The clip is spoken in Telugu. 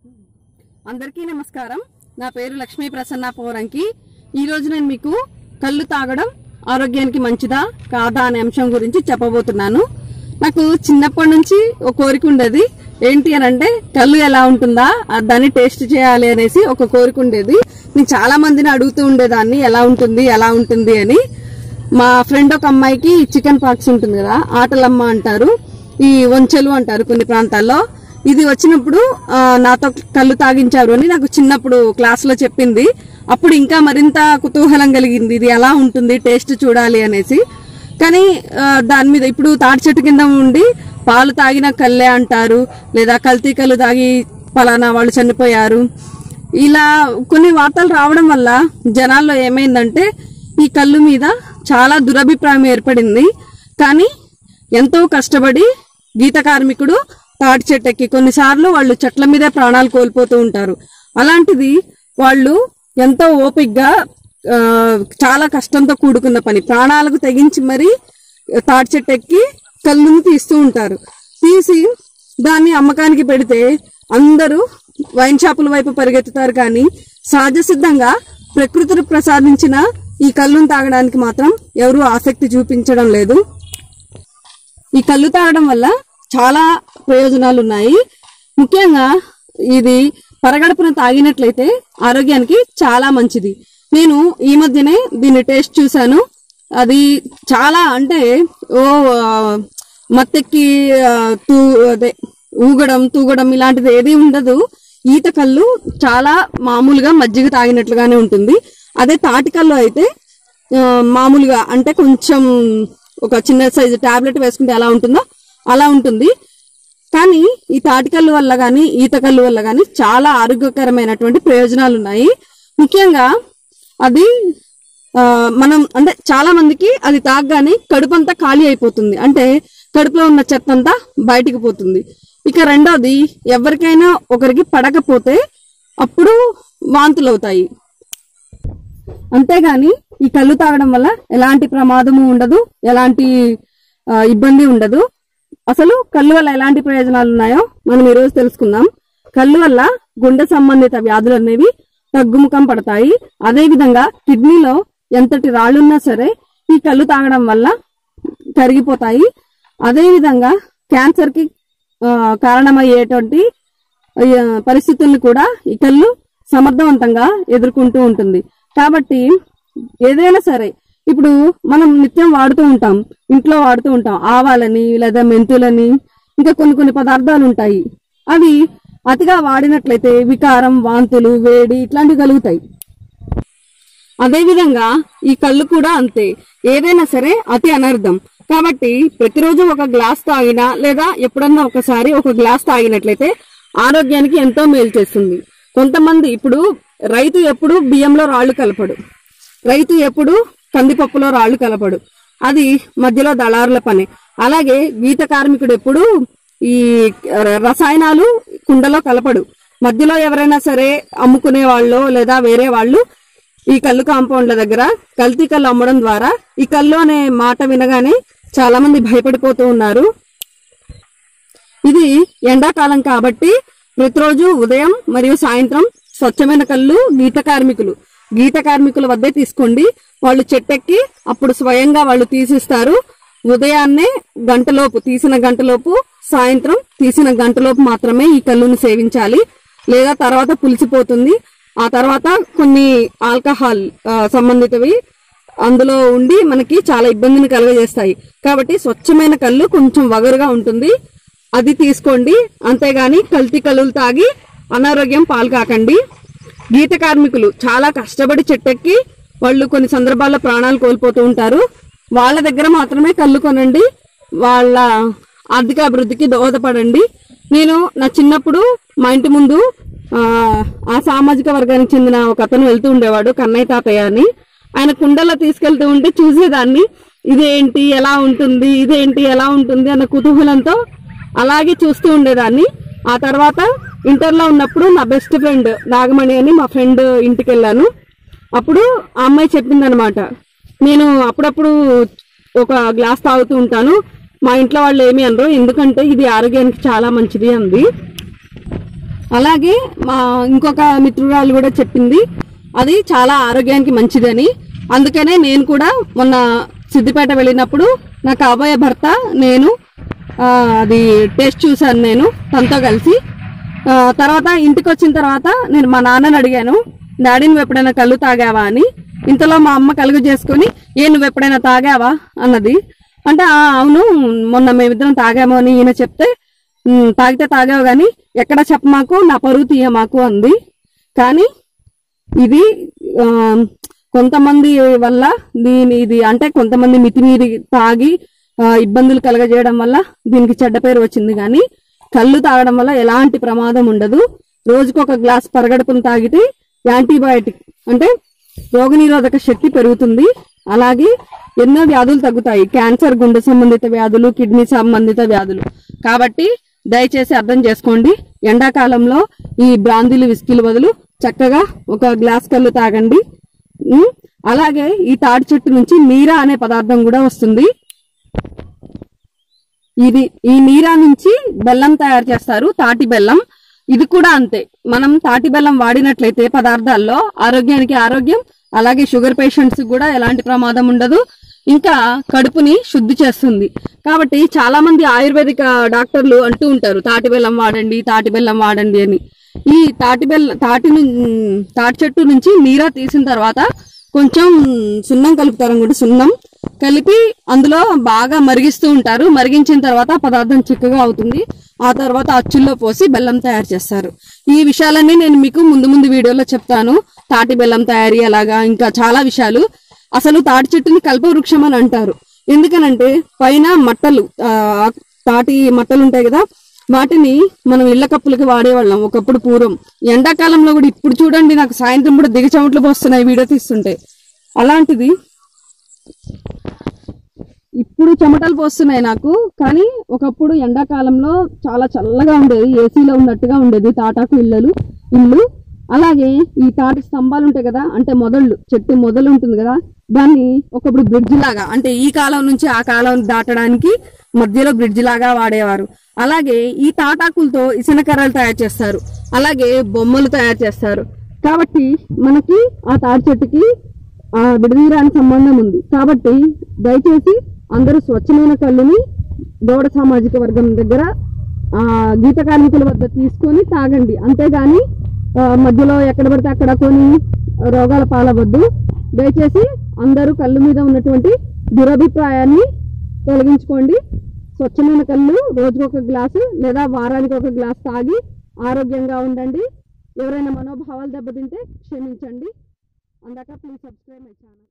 అందరికీ నమస్కారం. నా పేరు లక్ష్మీ ప్రసన్న పోరంకి. ఈరోజు నేను మీకు కళ్ళు తాగడం ఆరోగ్యానికి మంచిదా కాదా అనే అంశం గురించి చెప్పబోతున్నాను. నాకు చిన్నప్పటి నుంచి ఒక కోరిక ఉండేది. ఏంటి అని అంటే కళ్ళు ఎలా ఉంటుందా దాన్ని టేస్ట్ చేయాలి అనేసి ఒక కోరిక ఉండేది. నేను చాలా మందిని అడుగుతూ ఉండేదాన్ని ఎలా ఉంటుంది ఎలా ఉంటుంది అని. మా ఫ్రెండ్ ఒక అమ్మాయికి చికెన్ పాక్స్ ఉంటుంది కదా ఆటలమ్మ అంటారు. ఈ వంచెలు అంటారు కొన్ని ప్రాంతాల్లో. ఇది వచ్చినప్పుడు నాతో కళ్ళు తాగించారు అని నాకు చిన్నప్పుడు క్లాస్లో చెప్పింది. అప్పుడు ఇంకా మరింత కుతూహలం కలిగింది. ఇది ఎలా ఉంటుంది? టేస్ట్ చూడాలి అనేసి. కానీ దాని మీద ఇప్పుడు తాటి చెట్టు కింద ఉండి పాలు తాగిన కళ్ళే అంటారు. లేదా కల్తీ కళ్ళు తాగి పలానా వాళ్ళు చనిపోయారు. ఇలా కొన్ని వార్తలు రావడం వల్ల జనాల్లో ఏమైందంటే ఈ కళ్ళు మీద చాలా దురభిప్రాయం ఏర్పడింది. కానీ ఎంతో కష్టపడి గీత కార్మికుడు తాటి చెట్టెక్కి కొన్నిసార్లు వాళ్ళు చెట్ల మీదే ప్రాణాలు కోల్పోతూ ఉంటారు. అలాంటిది వాళ్ళు ఎంతో ఓపిగ్గా చాలా కష్టంతో కూడుకున్న పని. ప్రాణాలకు తెగించి మరి తాటి చెట్టు ఎక్కి కళ్ళును తీస్తూ ఉంటారు. తీసి దాన్ని అమ్మకానికి పెడితే అందరూ వైన్ షాపుల వైపు పరిగెత్తుతారు కానీ సహజ సిద్ధంగా ప్రకృతిని ప్రసాదించిన ఈ కళ్ళును తాగడానికి మాత్రం ఎవరూ ఆసక్తి చూపించడం లేదు. ఈ కళ్ళు తాగడం వల్ల చాలా ప్రయోజనాలు ఉన్నాయి ముఖ్యంగా ఇది పరగడుపున తాగినట్లయితే ఆరోగ్యానికి చాలా మంచిది. నేను ఈ మధ్యనే దీన్ని టేస్ట్ చూశాను. అది చాలా అంటే ఓ మత్తెక్కి తూ అదే ఊగడం తూగడం ఇలాంటిది ఏది ఉండదు. ఈత కళ్ళు చాలా మామూలుగా మజ్జిగ తాగినట్లుగానే ఉంటుంది. అదే తాటికల్లో అయితే మామూలుగా అంటే కొంచెం ఒక చిన్న సైజు టాబ్లెట్ వేసుకుంటే ఎలా ఉంటుందో అలా ఉంటుంది. కానీ ఈ తాటికల్లు వల్ల కానీ ఈతకల్లు వల్ల కానీ చాలా ఆరోగ్యకరమైనటువంటి ప్రయోజనాలు ఉన్నాయి ముఖ్యంగా అది ఆ, మనం అంటే చాలా మందికి అది తాగగానే కడుపు అంతా ఖాళీ అయిపోతుంది. అంటే కడుపులో ఉన్న చెత్త అంతా బయటికి పోతుంది. ఇక రెండోది ఎవరికైనా ఒకరికి పడకపోతే అప్పుడు వాంతులు అవుతాయి అంతేగాని ఈ కళ్ళు తాగడం వల్ల ఎలాంటి ప్రమాదము ఉండదు ఎలాంటి ఇబ్బంది ఉండదు. అసలు కళ్ళు వల్ల ఎలాంటి ప్రయోజనాలు ఉన్నాయో మనం ఈరోజు తెలుసుకుందాం. కళ్ళు వల్ల గుండె సంబంధిత వ్యాధులు అనేవి తగ్గుముఖం పడతాయి. అదేవిధంగా కిడ్నీలో ఎంతటి రాళ్ళున్నా సరే ఈ కళ్ళు తాగడం వల్ల కరిగిపోతాయి. అదేవిధంగా క్యాన్సర్కి క్యాన్సర్కి కారణమయ్యేటువంటి పరిస్థితుల్ని కూడా ఈ కళ్ళు సమర్థవంతంగా ఎదుర్కొంటూ ఉంటుంది. కాబట్టి ఏదైనా సరే ఇప్పుడు మనం నిత్యం వాడుతూ ఉంటాం ఇంట్లో వాడుతూ ఉంటాం ఆవాలని లేదా మెంతులని ఇంకా కొన్ని కొన్ని పదార్థాలు ఉంటాయి. అవి అతిగా వాడినట్లయితే వికారం వాంతులు వేడి ఇట్లాంటివి కలుగుతాయి. అదేవిధంగా ఈ కళ్ళు కూడా అంతే. ఏదైనా సరే అతి అనర్థం కాబట్టి ప్రతిరోజు ఒక గ్లాస్ తాగినా లేదా ఎప్పుడన్నా ఒకసారి ఒక గ్లాస్ తాగినట్లయితే ఆరోగ్యానికి ఎంతో మేలు చేస్తుంది. కొంతమంది ఇప్పుడు రైతు ఎప్పుడు బియ్యంలో రాళ్ళు కలపడు. రైతు ఎప్పుడు కందిపప్పులో రాళ్ళు కలపడు. అది మధ్యలో దళారుల పని. అలాగే గీత కార్మికుడు ఎప్పుడు ఈ రసాయనాలు కుండలో కలపడు. మధ్యలో ఎవరైనా సరే అమ్ముకునే వాళ్ళు లేదా వేరే వాళ్ళు ఈ కళ్ళు కాంపౌండ్ల దగ్గర కల్తీ కళ్ళు అమ్మడం ద్వారా ఈ కళ్ళు అనే మాట వినగానే చాలా మంది భయపడిపోతూ ఉన్నారు. ఇది ఎండాకాలం కాబట్టి ప్రతిరోజు ఉదయం మరియు సాయంత్రం స్వచ్ఛమైన కళ్ళు గీత కార్మికులు. గీత కార్మికుల వద్దే తీసుకోండి. వాళ్ళు చెట్టెక్కి అప్పుడు స్వయంగా వాళ్ళు తీసిస్తారు. ఉదయాన్నే గంటలోపు తీసిన గంటలోపు సాయంత్రం తీసిన గంటలోపు మాత్రమే ఈ కళ్ళును సేవించాలి. లేదా తర్వాత పులిసిపోతుంది. ఆ తర్వాత కొన్ని ఆల్కహాల్ సంబంధితవి అందులో ఉండి మనకి చాలా ఇబ్బందిని కలుగజేస్తాయి. కాబట్టి స్వచ్ఛమైన కళ్ళు కొంచెం వగరుగా ఉంటుంది. అది తీసుకోండి. అంతేగాని కల్తీ కళ్ళులు తాగి అనారోగ్యం పాలు కాకండి. గీత కార్మికులు చాలా కష్టపడి చెట్టెక్కి వాళ్ళు కొన్ని సందర్భాల్లో ప్రాణాలు కోల్పోతూ ఉంటారు. వాళ్ళ దగ్గర మాత్రమే కళ్ళు కొనండి. వాళ్ళ ఆర్థిక అభివృద్ధికి దోహదపడండి. నేను నా చిన్నప్పుడు మా ఇంటి ముందు ఆ, సామాజిక వర్గానికి చెందిన ఒక అతను వెళ్తూ ఉండేవాడు కన్నయ్య తాతయ్య అని. ఆయన కుండలో తీసుకెళ్తూ ఉంటే చూసేదాన్ని. ఇదేంటి ఎలా ఉంటుంది ఇదేంటి ఎలా ఉంటుంది అన్న కుతూహలంతో అలాగే చూస్తూ ఉండేదాన్ని. ఆ తర్వాత ఇంటర్లో ఉన్నప్పుడు నా బెస్ట్ ఫ్రెండ్ నాగమణి అని మా ఫ్రెండ్ ఇంటికి వెళ్ళాను అప్పుడు ఆ అమ్మాయి చెప్పిందనమాట నేను అప్పుడప్పుడు ఒక గ్లాస్ తాగుతూ ఉంటాను. మా ఇంట్లో వాళ్ళు ఏమి అనరు. ఎందుకంటే ఇది ఆరోగ్యానికి చాలా మంచిది అంది. అలాగే మా ఇంకొక మిత్రురాలు కూడా చెప్పింది అది చాలా ఆరోగ్యానికి మంచిదని. అందుకనే నేను కూడా మొన్న సిద్దిపేట వెళ్ళినప్పుడు నా కాబోయే భర్త నేను అది టేస్ట్ చూశాను నేను తనతో కలిసి. తర్వాత ఇంటికి వచ్చిన తర్వాత నేను మా నాన్నని అడిగాను డాడీ నువ్వు ఎప్పుడైనా కళ్ళు తాగావా? అని. ఇంతలో మా అమ్మ కలుగు చేసుకుని ఏ నువ్వు ఎప్పుడైనా తాగావా? అన్నది. అంటే "ఆ, అవును మొన్న మేమిద్దరం తాగాము అని ఈయన చెప్తే తాగితే తాగావు కానీ ఎక్కడ చెప్పమాకు నా పరువు తీయమాకు అంది. కానీ ఇది ఆ, కొంతమంది వల్ల దీని ఇది అంటే కొంతమంది మితిమీరి తాగి ఇబ్బందులు కలగజేయడం వల్ల దీనికి చెడ్డ పేరు వచ్చింది. కానీ కళ్ళు తాగడం వల్ల ఎలాంటి ప్రమాదం ఉండదు. రోజుకు ఒక గ్లాస్ పరగడుపును తాగితే యాంటీబయాటిక్ అంటే రోగనిరోధక శక్తి పెరుగుతుంది. అలాగే ఎన్నో వ్యాధులు తగ్గుతాయి. క్యాన్సర్ గుండె సంబంధిత వ్యాధులు కిడ్నీ సంబంధిత వ్యాధులు. కాబట్టి దయచేసి అర్థం చేసుకోండి. ఎండాకాలంలో ఈ బ్రాందీలు విస్కీలు బదులు చక్కగా ఒక గ్లాస్ కళ్ళు తాగండి. అలాగే ఈ తాడి చెట్టు నుంచి మీరా అనే పదార్థం కూడా వస్తుంది. ఇది ఈ నీరా నుంచి బెల్లం తయారు చేస్తారు తాటి బెల్లం. ఇది కూడా అంతే. మనం తాటి బెల్లం వాడినట్లయితే పదార్థాల్లో ఆరోగ్యానికి ఆరోగ్యం అలాగే షుగర్ పేషెంట్స్ కూడా ఎలాంటి ప్రమాదం ఉండదు. ఇంకా కడుపుని శుద్ధి చేస్తుంది. కాబట్టి చాలా మంది ఆయుర్వేదిక డాక్టర్లు అంటూ ఉంటారు తాటి బెల్లం వాడండి తాటి బెల్లం వాడండి అని. ఈ తాటి బెల్ల తాటి తాటి చెట్టు నుంచి నీరా తీసిన తర్వాత కొంచెం సున్నం కలుపుతారు కూడా సున్నం. కలిపి అందులో బాగా మరిగిస్తూ ఉంటారు. మరిగించిన తర్వాత పదార్థం చిక్కగా అవుతుంది. ఆ తర్వాత అచ్చుల్లో పోసి బెల్లం తయారు చేస్తారు. ఈ విషయాలన్నీ నేను మీకు ముందు ముందు వీడియోలో చెప్తాను. తాటి బెల్లం తయారీ అలాగా ఇంకా చాలా విషయాలు. అసలు తాటి చెట్టుని కల్పవృక్షం అని అంటారు. ఎందుకనంటే పైన మట్టలు తాటి మట్టలు ఉంటాయి కదా వాటిని మనం ఇళ్ళ కప్పులకి వాడేవాళ్ళం ఒకప్పుడు పూర్వం. ఎండాకాలంలో కూడా ఇప్పుడు చూడండి నాకు సాయంత్రం కూడా దిగచమట్లు పోస్తున్నాయి వీడియో తీస్తుంటే. అలాంటిది ఇప్పుడు చెమటలు పోస్తున్నాయి నాకు కానీ ఒకప్పుడు ఎండాకాలంలో చాలా చల్లగా ఉండేది ఏసీలో ఉన్నట్టుగా ఉండేది తాటాకు ఇళ్ళలు ఇల్లు. అలాగే ఈ తాటి స్తంభాలు ఉంటాయి కదా అంటే మొదళ్ళు చెట్టు మొదలు ఉంటుంది కదా దాన్ని ఒకప్పుడు బ్రిడ్జ్ లాగా అంటే ఈ కాలం నుంచి ఆ కాలం దాటడానికి మధ్యలో బ్రిడ్జ్ లాగా వాడేవారు. అలాగే ఈ తాటాకులతో ఇసనకర్రలు తయారు చేస్తారు అలాగే బొమ్మలు తయారు చేస్తారు. కాబట్టి మనకి ఆ తాటి చెట్టుకి విడదీయడానికి సంబంధం ఉంది. కాబట్టి దయచేసి అందరూ స్వచ్ఛమైన కళ్ళుని గౌడ సామాజిక వర్గం దగ్గర గీత కార్మికుల వద్ద తీసుకొని తాగండి. అంతేగాని మధ్యలో ఎక్కడ పడితే అక్కడ కొని రోగాల పాలవద్దు దయచేసి అందరూ కళ్ళు మీద ఉన్నటువంటి దురభిప్రాయాన్ని తొలగించుకోండి. స్వచ్ఛమైన కళ్ళు రోజుకు ఒక గ్లాసు లేదా వారానికి ఒక గ్లాస్ తాగి ఆరోగ్యంగా ఉండండి. ఎవరైనా మనోభావాలు దెబ్బతింటే క్షమించండి. Andaka, uh, please subscribe my channel.